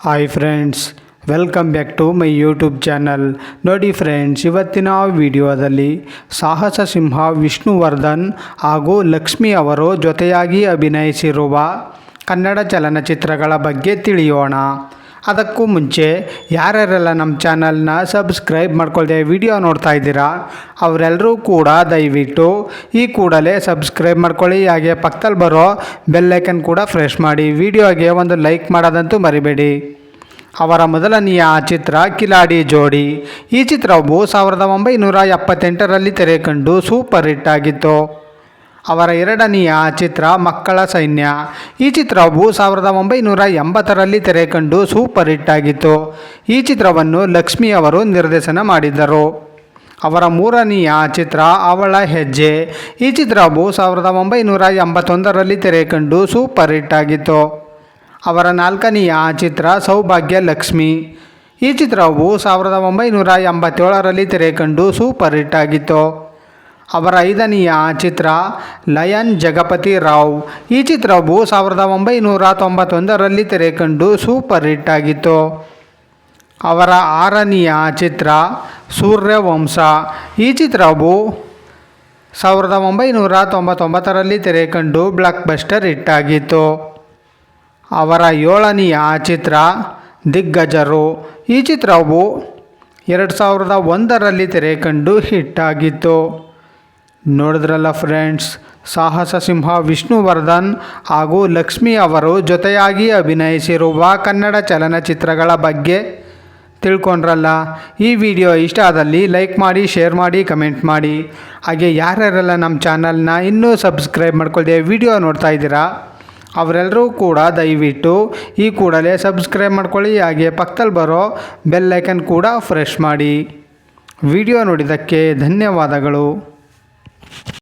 Hi friends welcome back to my YouTube channel ನೋಡಿ friends ಇವತ್ತಿನ ವಿಡಿಯೋದಲ್ಲಿ ಸಾಹಸ ಸಿಂಹ ವಿಷ್ಣುವರ್ಧನ್ ಹಾಗೂ ಲಕ್ಷ್ಮಿ ಅವರು ಜೊತೆಯಾಗಿ ಅಭಿನಯಿಸಿರುವ ಕನ್ನಡ ಚಲನಚಿತ್ರಗಳ ಬಗ್ಗೆ ತಿಳಿಯೋಣ. ಅದಕ್ಕೂ ಮುಂಚೆ ಯಾರ್ಯಾರೆಲ್ಲ ನಮ್ಮ ಚಾನಲ್ನ ಸಬ್ಸ್ಕ್ರೈಬ್ ಮಾಡ್ಕೊಳ್ದೆ ವಿಡಿಯೋ ನೋಡ್ತಾ ಇದ್ದೀರಾ ಅವರೆಲ್ಲರೂ ಕೂಡ ದಯವಿಟ್ಟು ಈ ಕೂಡಲೇ ಸಬ್ಸ್ಕ್ರೈಬ್ ಮಾಡ್ಕೊಳ್ಳಿ. ಹಾಗೆ ಪಕ್ಕದಲ್ಲಿ ಬರೋ ಬೆಲ್ಲೈಕನ್ ಕೂಡ ಫ್ರೆಶ್ ಮಾಡಿ, ವಿಡಿಯೋಗೆ ಒಂದು ಲೈಕ್ ಮಾಡೋದಂತೂ ಮರಿಬೇಡಿ. ಅವರ ಮೊದಲನೆಯ ಚಿತ್ರ ಕಿಲಾಡಿ ಜೋಡಿ. ಈ ಚಿತ್ರವು ಸಾವಿರದ ಒಂಬೈನೂರ ಎಪ್ಪತ್ತೆಂಟರಲ್ಲಿ ತೆರೆ ಕಂಡು ಸೂಪರ್ ಹಿಟ್ ಆಗಿತ್ತು. ಅವರ ಎರಡನೆಯ ಚಿತ್ರ ಮಕ್ಕಳ ಸೈನ್ಯ. ಈ ಚಿತ್ರವು ಸಾವಿರದ ಒಂಬೈನೂರ ಎಂಬತ್ತರಲ್ಲಿ ತೆರೆ ಕಂಡು ಸೂಪರ್ ಹಿಟ್ ಆಗಿತ್ತು. ಈ ಚಿತ್ರವನ್ನು ಲಕ್ಷ್ಮಿ ಅವರು ನಿರ್ದೇಶನ ಮಾಡಿದ್ದರು. ಅವರ ಮೂರನೆಯ ಚಿತ್ರ ಅವಳ ಹೆಜ್ಜೆ. ಈ ಚಿತ್ರವು ಸಾವಿರದ ಒಂಬೈನೂರ ಎಂಬತ್ತೊಂದರಲ್ಲಿ ತೆರೆ ಕಂಡು ಸೂಪರ್ ಹಿಟ್ ಆಗಿತ್ತು. ಅವರ ನಾಲ್ಕನೆಯ ಚಿತ್ರ ಸೌಭಾಗ್ಯ ಲಕ್ಷ್ಮಿ. ಈ ಚಿತ್ರವು ಸಾವಿರದ ಒಂಬೈನೂರ ಎಂಬತ್ತೇಳರಲ್ಲಿ ತೆರೆ ಕಂಡು ಸೂಪರ್ ಹಿಟ್ ಆಗಿತ್ತು. ಅವರ ಐದನೆಯ ಚಿತ್ರ ಲಯನ್ ಜಗಪತಿ ರಾವ್. ಈ ಚಿತ್ರವು ಸಾವಿರದ ಒಂಬೈನೂರ ತೊಂಬತ್ತೊಂದರಲ್ಲಿ ತೆರೆ ಕಂಡು ಸೂಪರ್ ಹಿಟ್ ಆಗಿತ್ತು. ಅವರ ಆರನೆಯ ಚಿತ್ರ ಸೂರ್ಯವಂಶ. ಈ ಚಿತ್ರವು ಸಾವಿರದ ಒಂಬೈನೂರ ತೊಂಬತ್ತೊಂಬತ್ತರಲ್ಲಿ ತೆರೆ ಕಂಡು ಬ್ಲಾಕ್ ಬಸ್ಟರ್ ಹಿಟ್ ಆಗಿತ್ತು. ಅವರ ಏಳನೆಯ ಚಿತ್ರ ದಿಗ್ಗಜರು. ಈ ಚಿತ್ರವು ಎರಡು ಸಾವಿರದ ಒಂದರಲ್ಲಿ ತೆರೆ ಕಂಡು ಹಿಟ್ ಆಗಿತ್ತು. ನೋಡಿದ್ರಲ್ಲ ಫ್ರೆಂಡ್ಸ್ ಸಾಹಸ ಸಿಂಹ ವಿಷ್ಣುವರ್ಧನ್ ಹಾಗೂ ಲಕ್ಷ್ಮಿ ಅವರು ಜೊತೆಯಾಗಿ ಅಭಿನಯಿಸಿರುವ ಕನ್ನಡ ಚಲನಚಿತ್ರಗಳ ಬಗ್ಗೆ ತಿಳ್ಕೊಂಡ್ರಲ್ಲ? ಈ ವಿಡಿಯೋ ಇಷ್ಟ ಆದಲ್ಲಿ ಲೈಕ್ ಮಾಡಿ ಶೇರ್ ಮಾಡಿ ಕಮೆಂಟ್ ಮಾಡಿ. ಹಾಗೆ ಯಾರ್ಯಾರೆಲ್ಲ ನಮ್ಮ ಚಾನಲ್ನ ಇನ್ನೂ ಸಬ್ಸ್ಕ್ರೈಬ್ ಮಾಡ್ಕೊಳ್ದೆ ವಿಡಿಯೋ ನೋಡ್ತಾ ಇದ್ದೀರಾ? ಅವರೆಲ್ಲರೂ ಕೂಡ ದಯವಿಟ್ಟು ಈ ಕೂಡಲೇ ಸಬ್ಸ್ಕ್ರೈಬ್ ಮಾಡ್ಕೊಳ್ಳಿ. ಹಾಗೆ ಪಕ್ಕದಲ್ಲಿ ಬರೋ ಬೆಲ್ ಐಕನ್ ಕೂಡ ಫ್ರೆಶ್ ಮಾಡಿ. ವಿಡಿಯೋ ನೋಡಿದ್ದಕ್ಕೆ ಧನ್ಯವಾದಗಳು.